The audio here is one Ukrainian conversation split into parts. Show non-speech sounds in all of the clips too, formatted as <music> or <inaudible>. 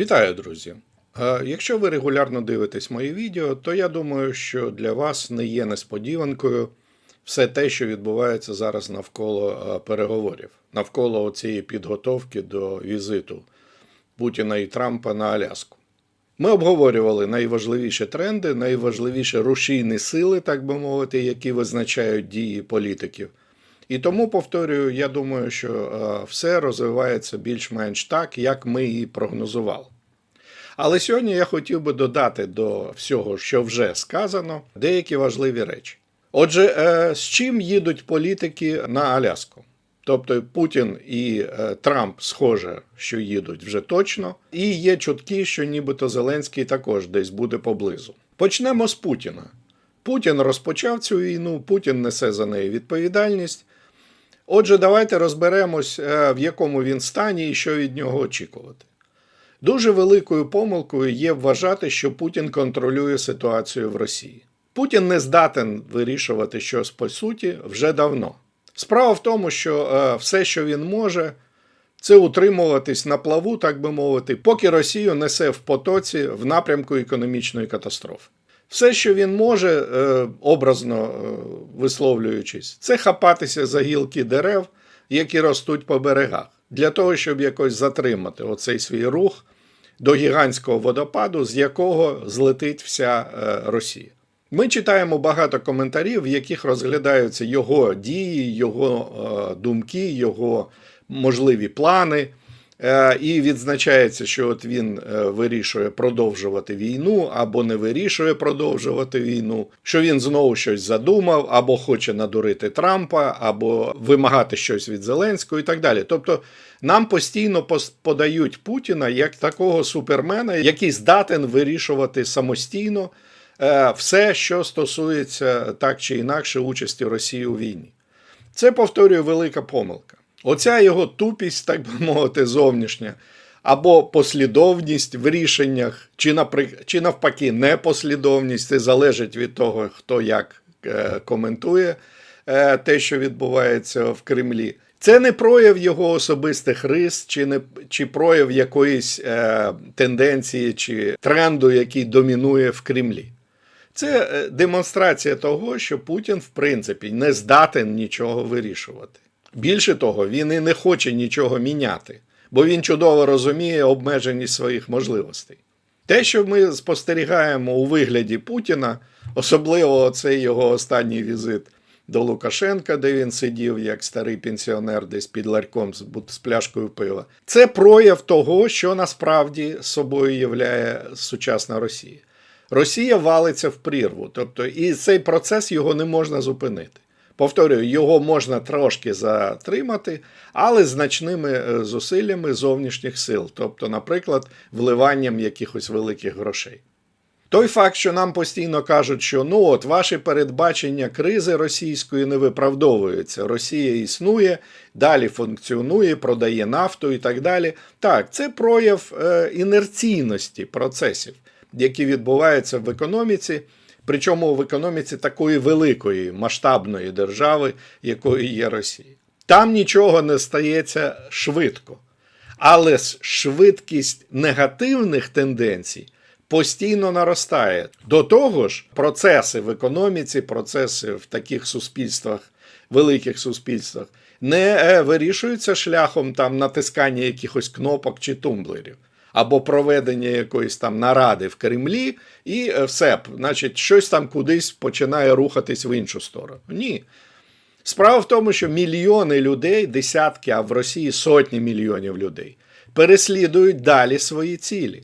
Вітаю, друзі! Е, Якщо ви регулярно дивитесь мої відео, то я думаю, що для вас не є несподіванкою все те, що відбувається зараз навколо е, переговорів, навколо цієї підготовки до візиту Путіна і Трампа на Аляску. Ми обговорювали найважливіші тренди, найважливіші рушійні сили, так би мовити, які визначають дії політиків. І тому повторюю, я думаю, що е, все розвивається більш-менш так, як ми і прогнозували. Але сьогодні я хотів би додати до всього, що вже сказано, деякі важливі речі. Отже, е, з чим їдуть політики на Аляску? Тобто Путін і е, Трамп, схоже, що їдуть вже точно, і є чутки, що нібито Зеленський також десь буде поблизу. Почнемо з Путіна. Путін розпочав цю війну, Путін несе за неї відповідальність. Отже, давайте розберемось, е, в якому він стані і що від нього очікувати. Дуже великою помилкою є вважати, що Путін контролює ситуацію в Росії. Путін не здатен вирішувати щось по суті вже давно. Справа в тому, що е, все, що він може, це утримуватись на плаву, так би мовити, поки Росію несе в потоці в напрямку економічної катастрофи. Все, що він може, е, образно е, висловлюючись, це хапатися за гілки дерев, які ростуть по берегах, для того, щоб якось затримати оцей свій рух до гігантського водопаду, з якого злетить вся е, Росія. Ми читаємо багато коментарів, в яких розглядаються його дії, його думки, його можливі плани. Е, І відзначається, що от він е, вирішує продовжувати війну або не вирішує продовжувати війну, що він знову щось задумав, або хоче надурити Трампа, або вимагати щось від Зеленського і так далі. Тобто нам постійно пос- подають Путіна як такого супермена, який здатен вирішувати самостійно е, все, що стосується так чи інакше участі Росії у війні. Це повторюю велика помилка. Оця його тупість, так би мовити, зовнішня, або послідовність в рішеннях, чи, чи навпаки, непослідовність, це залежить від того, хто як е, коментує е, те, що відбувається в Кремлі. Це не прояв його особистих рис, чи не чи прояв якоїсь е, тенденції чи тренду, який домінує в Кремлі. Це е, демонстрація того, що Путін, в принципі, не здатен нічого вирішувати. Більше того, він і не хоче нічого міняти, бо він чудово розуміє обмеженість своїх можливостей. Те, що ми спостерігаємо у вигляді Путіна, особливо цей його останній візит до Лукашенка, де він сидів як старий пенсіонер, десь під ларьком з, пляшкою пива, це прояв того, що насправді собою являє сучасна Росія. Росія валиться в прірву, тобто і цей процес його не можна зупинити. Повторюю, його можна трошки затримати, але значними е, зусиллями зовнішніх сил, тобто, наприклад, вливанням якихось великих грошей. Той факт, що нам постійно кажуть, що ну от ваші передбачення кризи російської не виправдовуються. Росія існує, далі функціонує, продає нафту і так далі. Так, це прояв е, інерційності процесів, які відбуваються в економіці. Причому в економіці такої великої масштабної держави, якою є Росія. Там нічого не стається швидко. Але швидкість негативних тенденцій постійно наростає. До того ж, процеси в економіці, процеси в таких суспільствах, великих суспільствах, не е, вирішуються шляхом там натискання якихось кнопок чи тумблерів. Або проведення якоїсь там наради в Кремлі, і е, все, значить, щось там кудись починає рухатись в іншу сторону. Ні. Справа в тому, що мільйони людей, десятки, а в Росії сотні мільйонів людей, переслідують далі свої цілі.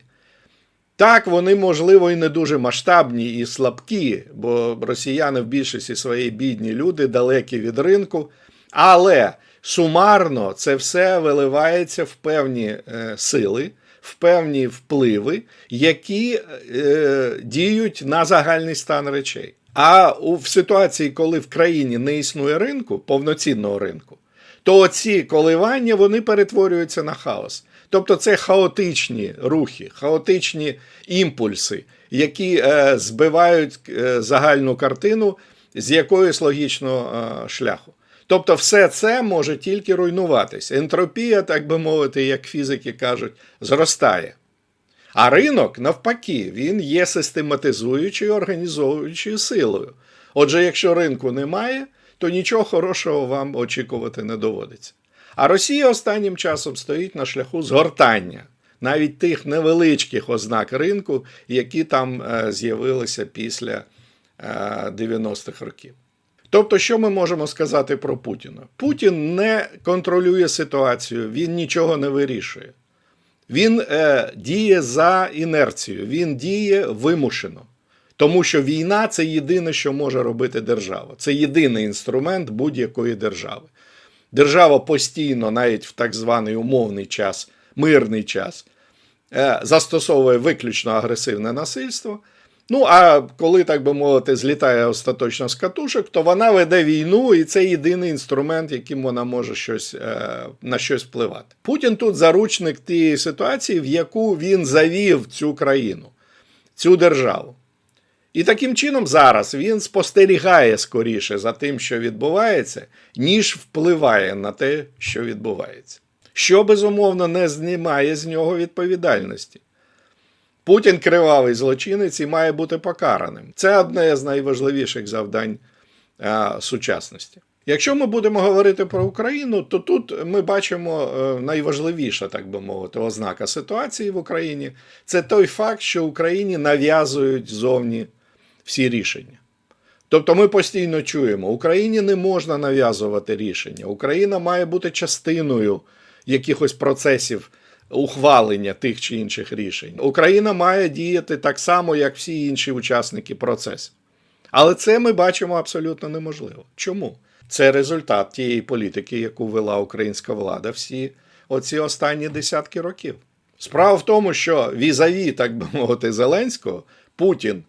Так, вони, можливо, і не дуже масштабні і слабкі, бо росіяни в більшості своєї бідні люди, далекі від ринку. Але сумарно це все виливається в певні е, сили, в певні впливи, які е, діють на загальний стан речей. А у, в ситуації, коли в країні не існує ринку, повноцінного ринку, то ці коливання вони перетворюються на хаос. Тобто це хаотичні рухи, хаотичні імпульси, які е, збивають е, загальну картину з якоїсь логічного е, шляху. Тобто, все це може тільки руйнуватись. Ентропія, так би мовити, як фізики кажуть, зростає. А ринок, навпаки, він є систематизуючою організовуючою силою. Отже, якщо ринку немає, то нічого хорошого вам очікувати не доводиться. А Росія останнім часом стоїть на шляху згортання навіть тих невеличких ознак ринку, які там е, з'явилися після е, 90-х років. Тобто, що ми можемо сказати про Путіна? Путін не контролює ситуацію, він нічого не вирішує. Він е, діє за інерцією, він діє вимушено. Тому що війна це єдине, що може робити держава. Це єдиний інструмент будь-якої держави. Держава постійно, навіть в так званий умовний час, мирний час, е, застосовує виключно агресивне насильство. Ну, а коли, так би мовити, злітає остаточно з катушок, то вона веде війну, і це єдиний інструмент, яким вона може щось, е, на щось впливати. Путін тут заручник тієї ситуації, в яку він завів цю країну, цю державу. І таким чином зараз він спостерігає скоріше за тим, що відбувається, ніж впливає на те, що відбувається. Що безумовно не знімає з нього відповідальності. Путін кривавий злочинець і має бути покараним. Це одне з найважливіших завдань а, сучасності. Якщо ми будемо говорити про Україну, то тут ми бачимо е, найважливіша, так би мовити, ознака ситуації в Україні це той факт, що Україні нав'язують зовні всі рішення. Тобто ми постійно чуємо, Україні не можна нав'язувати рішення. Україна має бути частиною якихось процесів ухвалення тих чи інших рішень. Україна має діяти так само, як всі інші учасники процесу. Але це ми бачимо абсолютно неможливо. Чому? Це результат тієї політики, яку вела українська влада всі оці останні десятки років. Справа в тому, що візаві, так би мовити, Зеленського, Путін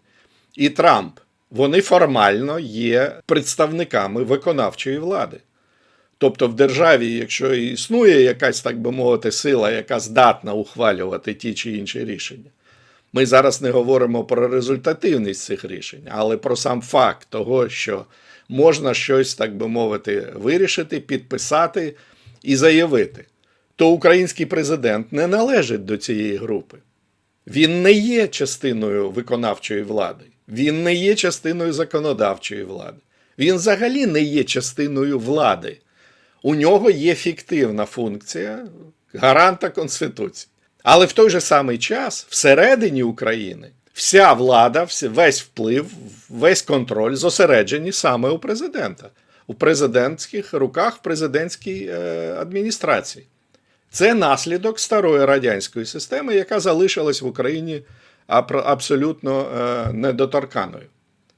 і Трамп, вони формально є представниками виконавчої влади. Тобто в державі, якщо існує якась, так би мовити, сила, яка здатна ухвалювати ті чи інші рішення, ми зараз не говоримо про результативність цих рішень, але про сам факт того, що можна щось, так би мовити, вирішити, підписати і заявити, то український президент не належить до цієї групи. Він не є частиною виконавчої влади, він не є частиною законодавчої влади, він взагалі не є частиною влади. У нього є фіктивна функція гаранта Конституції. Але в той же самий час всередині України вся влада, весь вплив, весь контроль зосереджені саме у президента, у президентських руках, в президентській е, адміністрації. Це наслідок старої радянської системи, яка залишилась в Україні абсолютно е, недоторканою.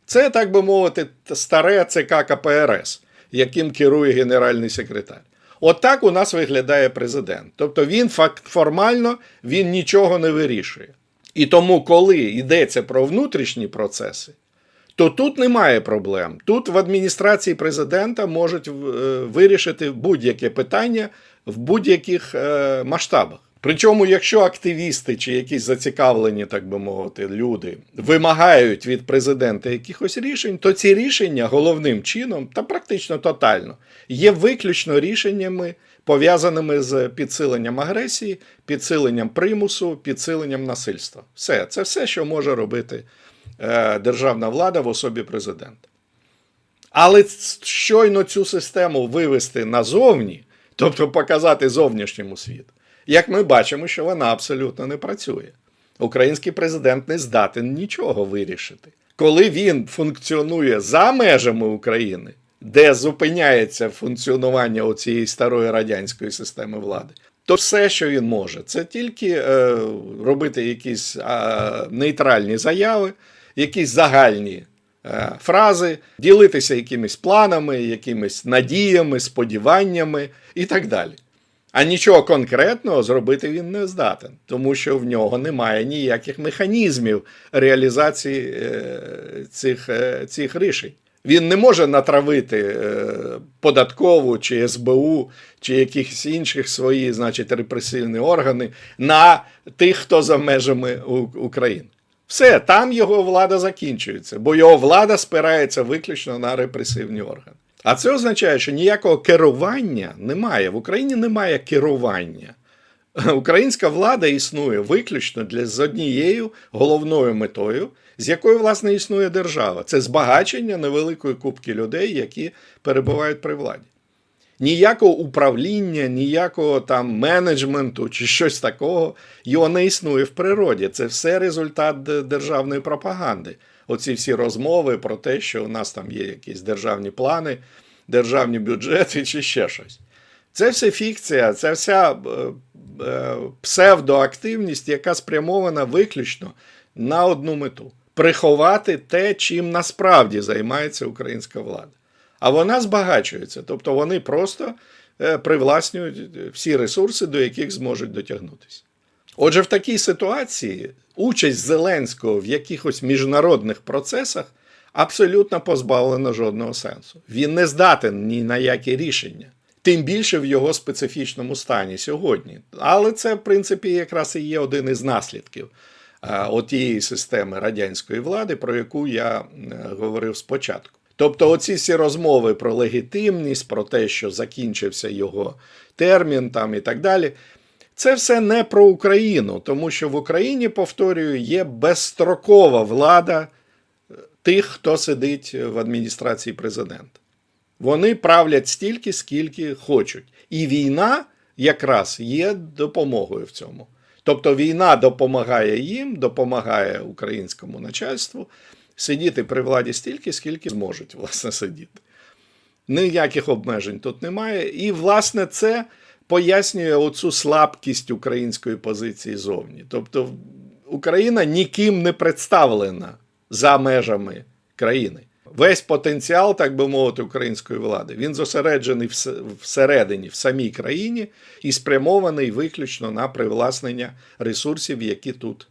Це, так би мовити, старе ЦК КПРС, яким керує генеральний секретар. Отак у нас виглядає президент. Тобто він факт формально він нічого не вирішує. І тому, коли йдеться про внутрішні процеси, то тут немає проблем. Тут в адміністрації президента можуть е, вирішити будь-яке питання в будь-яких е, масштабах. Причому, якщо активісти чи якісь зацікавлені, так би мовити, люди вимагають від президента якихось рішень, то ці рішення головним чином та практично тотально є виключно рішеннями, пов'язаними з підсиленням агресії, підсиленням примусу, підсиленням насильства. Все, це все, що може робити е, державна влада в особі президента. Але щойно цю систему вивести назовні, тобто показати зовнішньому світу як ми бачимо, що вона абсолютно не працює. Український президент не здатен нічого вирішити. Коли він функціонує за межами України, де зупиняється функціонування цієї старої радянської системи влади, то все, що він може, це тільки е, робити якісь е, нейтральні заяви, якісь загальні е, фрази, ділитися якимись планами, якимись надіями, сподіваннями і так далі. А нічого конкретного зробити він не здатен, тому що в нього немає ніяких механізмів реалізації е, цих, е, цих рішень. Він не може натравити е, податкову чи СБУ, чи якихось інших свої, значить, репресивні органи на тих, хто за межами України. Все, там його влада закінчується, бо його влада спирається виключно на репресивні органи. А це означає, що ніякого керування немає. В Україні немає керування Українська влада існує виключно для з однією головною метою, з якою власне існує держава. Це збагачення невеликої кубки людей, які перебувають при владі. Ніякого управління, ніякого там менеджменту чи щось такого його не існує в природі. Це все результат державної пропаганди. Оці всі розмови про те, що у нас там є якісь державні плани, державні бюджети чи ще щось. Це все фікція, це вся е, е, псевдоактивність, яка спрямована виключно на одну мету приховати те, чим насправді займається українська влада. А вона збагачується, тобто вони просто е, привласнюють всі ресурси, до яких зможуть дотягнутися. Отже, в такій ситуації участь Зеленського в якихось міжнародних процесах абсолютно позбавлена жодного сенсу. Він не здатен ні на які рішення, тим більше в його специфічному стані сьогодні. Але це, в принципі, якраз і є один із наслідків а, отієї системи радянської влади, про яку я е, говорив спочатку. Тобто, оці всі розмови про легітимність, про те, що закінчився його термін там і так далі. Це все не про Україну, тому що в Україні, повторюю, є безстрокова влада е, тих, хто сидить в адміністрації президента. Вони правлять стільки, скільки хочуть. І війна якраз є допомогою в цьому. Тобто війна допомагає їм, допомагає українському начальству сидіти при владі стільки, скільки зможуть, власне, сидіти. Ніяких обмежень тут немає. І, власне, це пояснює оцю слабкість української позиції зовні. Тобто, Україна ніким не представлена за межами країни. Весь потенціал, так би мовити, української влади, він зосереджений всередині, в самій країні і спрямований виключно на привласнення ресурсів, які тут,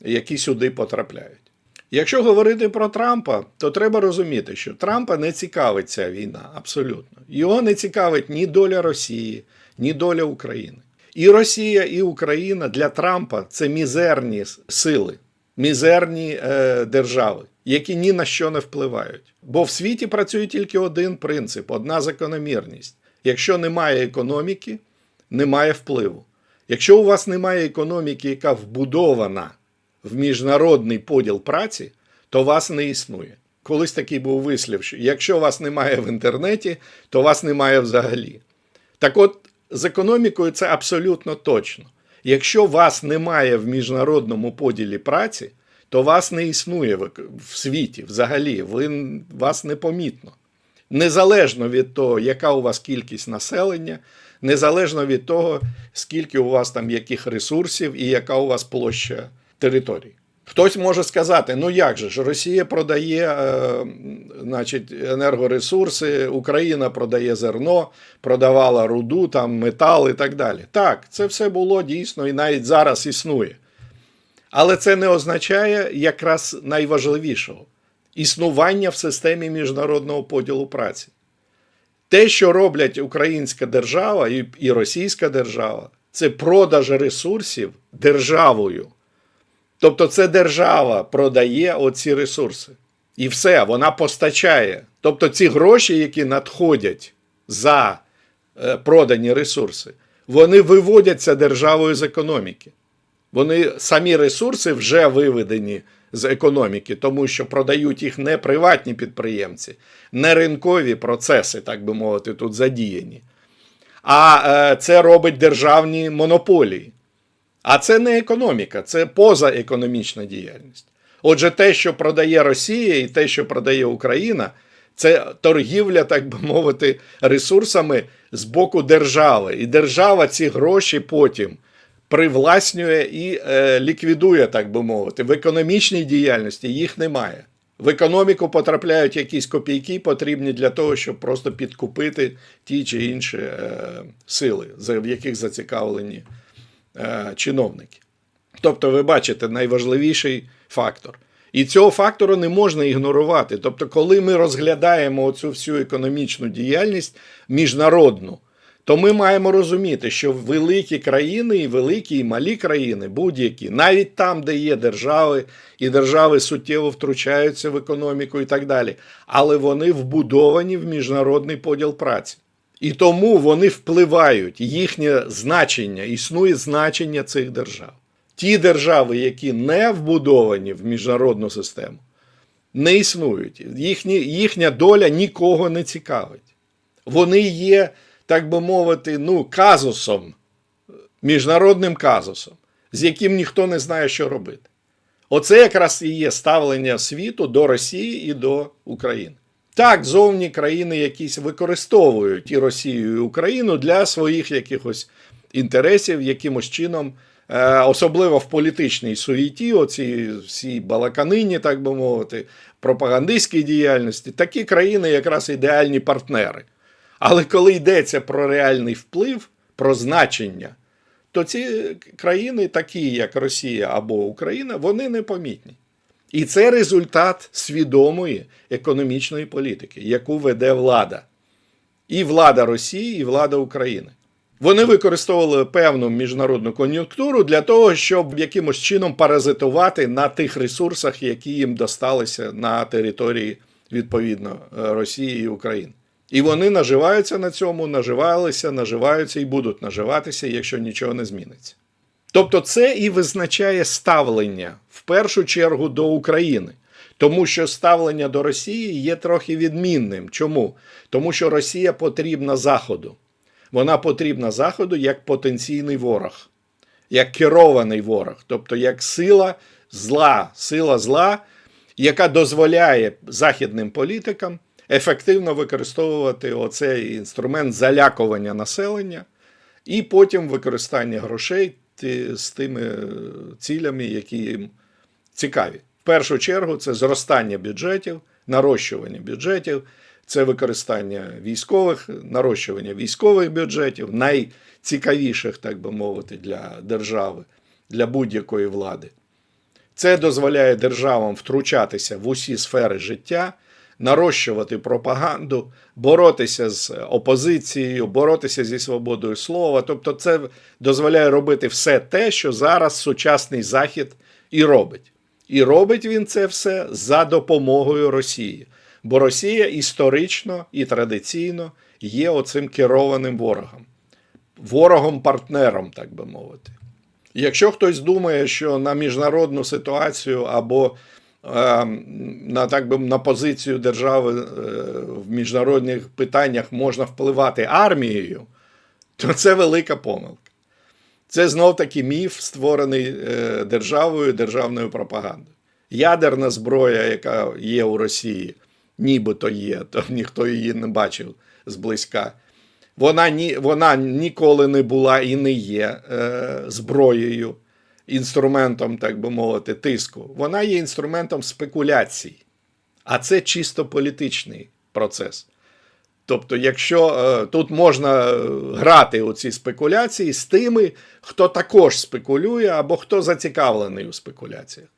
які сюди потрапляють. Якщо говорити про Трампа, то треба розуміти, що Трампа не цікавить ця війна абсолютно. Його не цікавить ні доля Росії, ні доля України. І Росія, і Україна для Трампа це мізерні сили, мізерні е, держави, які ні на що не впливають. Бо в світі працює тільки один принцип, одна закономірність. Якщо немає економіки, немає впливу. Якщо у вас немає економіки, яка вбудована в міжнародний поділ праці, то вас не існує. Колись такий був вислів, що якщо вас немає в інтернеті, то вас немає взагалі. Так от, з економікою це абсолютно точно. Якщо вас немає в міжнародному поділі праці, то вас не існує в, світі взагалі, ви, вас непомітно. Незалежно від того, яка у вас кількість населення, незалежно від того, скільки у вас там яких ресурсів і яка у вас площа територій. Хтось може сказати: ну як же ж, Росія продає е, значить, енергоресурси, Україна продає зерно, продавала руду, там, метал і так далі. Так, це все було дійсно і навіть зараз існує. Але це не означає якраз найважливішого існування в системі міжнародного поділу праці. Те, що роблять українська держава і, і російська держава, це продаж ресурсів державою. Тобто, це держава продає оці ресурси. І все, вона постачає. Тобто, ці гроші, які надходять за е, продані ресурси, вони виводяться державою з економіки. Вони самі ресурси вже виведені з економіки, тому що продають їх не приватні підприємці, не ринкові процеси, так би мовити, тут задіяні. А е, це робить державні монополії. А це не економіка, це позаекономічна діяльність. Отже, те, що продає Росія, і те, що продає Україна, це торгівля, так би мовити, ресурсами з боку держави. І держава ці гроші потім привласнює і е, ліквідує, так би мовити. В економічній діяльності їх немає. В економіку потрапляють якісь копійки, потрібні для того, щоб просто підкупити ті чи інші е, сили, в яких зацікавлені чиновники. Тобто, ви бачите, найважливіший фактор. І цього фактору не можна ігнорувати. Тобто, коли ми розглядаємо цю всю економічну діяльність міжнародну, то ми маємо розуміти, що великі країни, і великі, і малі країни, будь-які, навіть там, де є держави, і держави суттєво втручаються в економіку і так далі, але вони вбудовані в міжнародний поділ праці. І тому вони впливають, їхнє значення, існує значення цих держав. Ті держави, які не вбудовані в міжнародну систему, не існують. Їхні, їхня доля нікого не цікавить. Вони є, так би мовити, ну, казусом, міжнародним казусом, з яким ніхто не знає, що робити. Оце якраз і є ставлення світу до Росії і до України. Так, зовні країни якісь використовують і Росію, і Україну для своїх якихось інтересів, якимось чином, е, особливо в політичній суєті, оці всі балаканині, так би мовити, пропагандистській діяльності, такі країни якраз ідеальні партнери. Але коли йдеться про реальний вплив, про значення, то ці країни, такі як Росія або Україна, вони непомітні. І це результат свідомої економічної політики, яку веде влада. І влада Росії, і влада України. Вони використовували певну міжнародну кон'юнктуру для того, щоб якимось чином паразитувати на тих ресурсах, які їм досталися на території відповідно Росії і України. І вони наживаються на цьому, наживалися, наживаються і будуть наживатися, якщо нічого не зміниться. Тобто, це і визначає ставлення в першу чергу до України, тому що ставлення до Росії є трохи відмінним. Чому? Тому що Росія потрібна Заходу. Вона потрібна Заходу як потенційний ворог, як керований ворог, тобто як сила зла, сила зла, яка дозволяє західним політикам ефективно використовувати оцей інструмент залякування населення і потім використання грошей з тими цілями, які їм цікаві. В першу чергу це зростання бюджетів, нарощування бюджетів, це використання військових, нарощування військових бюджетів, найцікавіших, так би мовити, для держави, для будь-якої влади. Це дозволяє державам втручатися в усі сфери життя, нарощувати пропаганду, боротися з опозицією, боротися зі свободою слова. Тобто, це дозволяє робити все те, що зараз сучасний Захід і робить. І робить він це все за допомогою Росії. Бо Росія історично і традиційно є оцим керованим ворогом, ворогом-партнером, так би мовити. Якщо хтось думає, що на міжнародну ситуацію або е, на так би на позицію держави е, в міжнародних питаннях можна впливати армією, то це велика помилка. Це знов таки міф, створений е, державою, державною пропагандою. Ядерна зброя, яка є у Росії, нібито є, <laughs> то ніхто її не бачив зблизька. Вона ні, вона ніколи не була і не є е, зброєю, інструментом, так би мовити, тиску. Вона є інструментом спекуляцій. А це чисто політичний процес. Тобто, якщо е, тут можна грати у ці спекуляції з тими, хто також спекулює або хто зацікавлений у спекуляціях.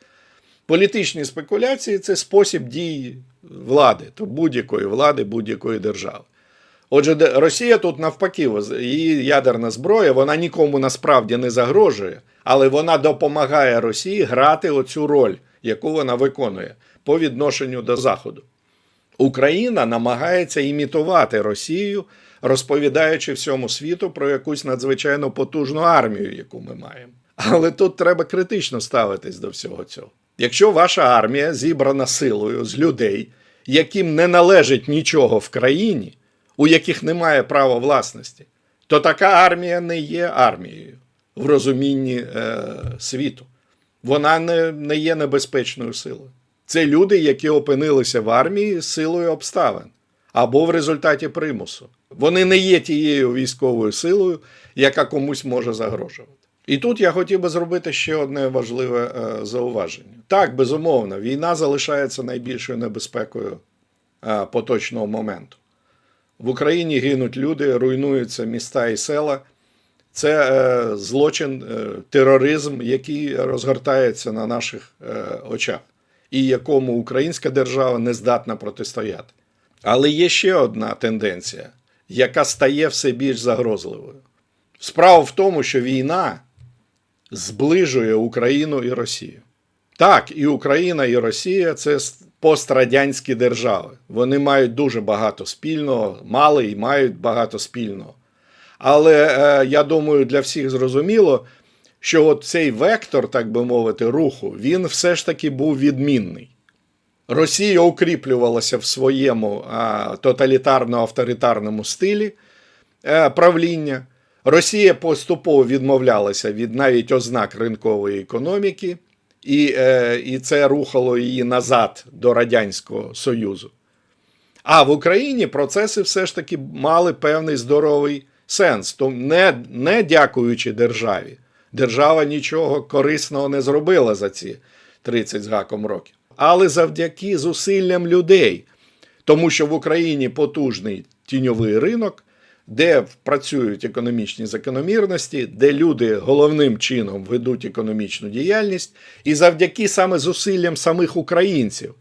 Політичні спекуляції це спосіб дій влади, то будь-якої влади, будь-якої держави. Отже, Росія тут навпаки, її ядерна зброя, вона нікому насправді не загрожує, але вона допомагає Росії грати оцю роль, яку вона виконує по відношенню до Заходу. Україна намагається імітувати Росію, розповідаючи всьому світу про якусь надзвичайно потужну армію, яку ми маємо. Але тут треба критично ставитись до всього цього. Якщо ваша армія зібрана силою з людей, яким не належить нічого в країні, у яких немає права власності, то така армія не є армією в розумінні е, світу. Вона не, не є небезпечною силою. Це люди, які опинилися в армії силою обставин або в результаті примусу. Вони не є тією військовою силою, яка комусь може загрожувати. І тут я хотів би зробити ще одне важливе е, зауваження. Так, безумовно, війна залишається найбільшою небезпекою е, поточного моменту. В Україні гинуть люди, руйнуються міста і села. Це е, злочин, тероризм, який розгортається на наших очах, і якому українська держава не здатна протистояти. Але є ще одна тенденція, яка стає все більш загрозливою. Справа в тому, що війна зближує Україну і Росію. Так, і Україна, і Росія це пострадянські держави. Вони мають дуже багато спільного, мали і мають багато спільного. Але е, я думаю, для всіх зрозуміло, що от цей вектор, так би мовити, руху, він все ж таки був відмінний. Росія укріплювалася в своєму тоталітарно-авторитарному стилі е, правління. Росія поступово відмовлялася від навіть ознак ринкової економіки, і, е, і це рухало її назад до Радянського Союзу. А в Україні процеси все ж таки мали певний здоровий сенс. То не, не дякуючи державі. Держава нічого корисного не зробила за ці 30 з гаком років. Але завдяки зусиллям людей. Тому що в Україні потужний тіньовий ринок, де працюють економічні закономірності, де люди головним чином ведуть економічну діяльність, і завдяки саме зусиллям самих українців.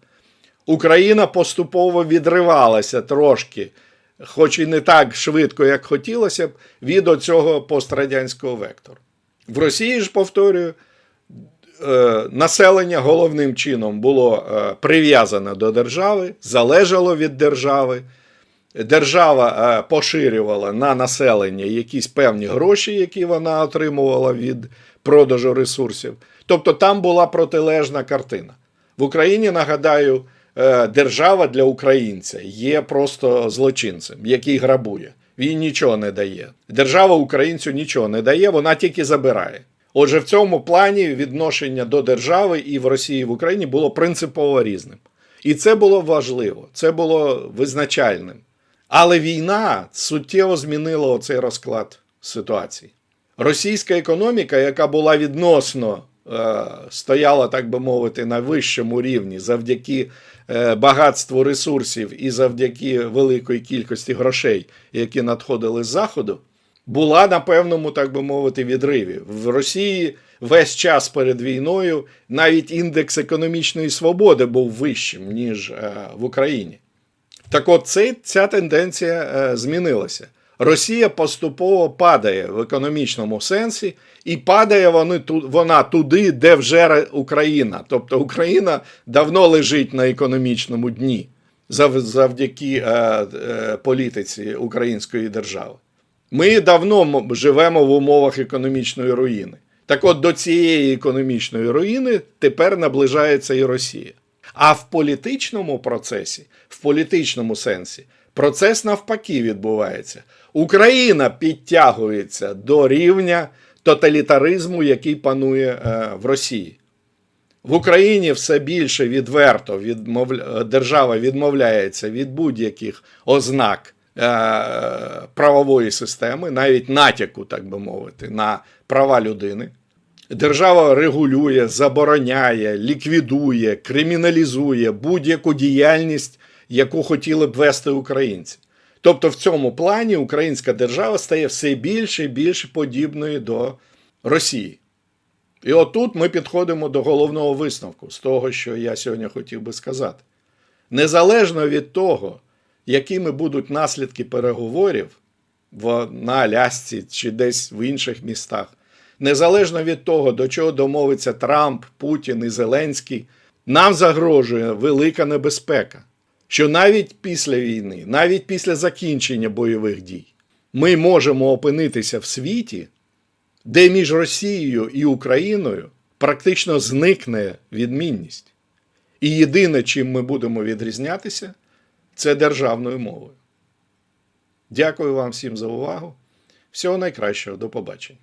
Україна поступово відривалася трошки, хоч і не так швидко, як хотілося б, від оцього пострадянського вектору. В Росії ж, повторюю, е, населення головним чином було е, прив'язане до держави, залежало від держави. Держава е, поширювала на населення якісь певні гроші, які вона отримувала від продажу ресурсів. Тобто там була протилежна картина. В Україні, нагадаю, держава для українця є просто злочинцем, який грабує. Він нічого не дає. Держава українцю нічого не дає, вона тільки забирає. Отже, в цьому плані відношення до держави і в Росії і в Україні було принципово різним. І це було важливо, це було визначальним. Але війна суттєво змінила оцей розклад ситуації. Російська економіка, яка була відносно стояла, так би мовити, на вищому рівні завдяки е, багатству ресурсів і завдяки великої кількості грошей, які надходили з заходу, була на певному, так би мовити, відриві. В Росії весь час перед війною навіть індекс економічної свободи був вищим, ніж е, в Україні. Так от цей, ця тенденція е, змінилася. Росія поступово падає в економічному сенсі, і падає вони, вона туди, де вже Україна. Тобто Україна давно лежить на економічному дні завдяки е, е, політиці української держави. Ми давно живемо в умовах економічної руїни. Так от до цієї економічної руїни тепер наближається і Росія. А в політичному процесі, в політичному сенсі, процес навпаки відбувається. Україна підтягується до рівня тоталітаризму, який панує е, в Росії. В Україні все більше відверто відмовля... держава відмовляється від будь-яких ознак е... правової системи, навіть натяку, так би мовити, на права людини. Держава регулює, забороняє, ліквідує, криміналізує будь-яку діяльність, яку хотіли б вести українці. Тобто, в цьому плані українська держава стає все більше і більше подібною до Росії. І отут ми підходимо до головного висновку з того, що я сьогодні хотів би сказати. Незалежно від того, якими будуть наслідки переговорів в, на Алясці чи десь в інших містах, незалежно від того, до чого домовиться Трамп, Путін і Зеленський, нам загрожує велика небезпека, що навіть після війни, навіть після закінчення бойових дій, ми можемо опинитися в світі, де між Росією і Україною практично зникне відмінність. І єдине, чим ми будемо відрізнятися, це державною мовою. Дякую вам всім за увагу. Всього найкращого, до побачення.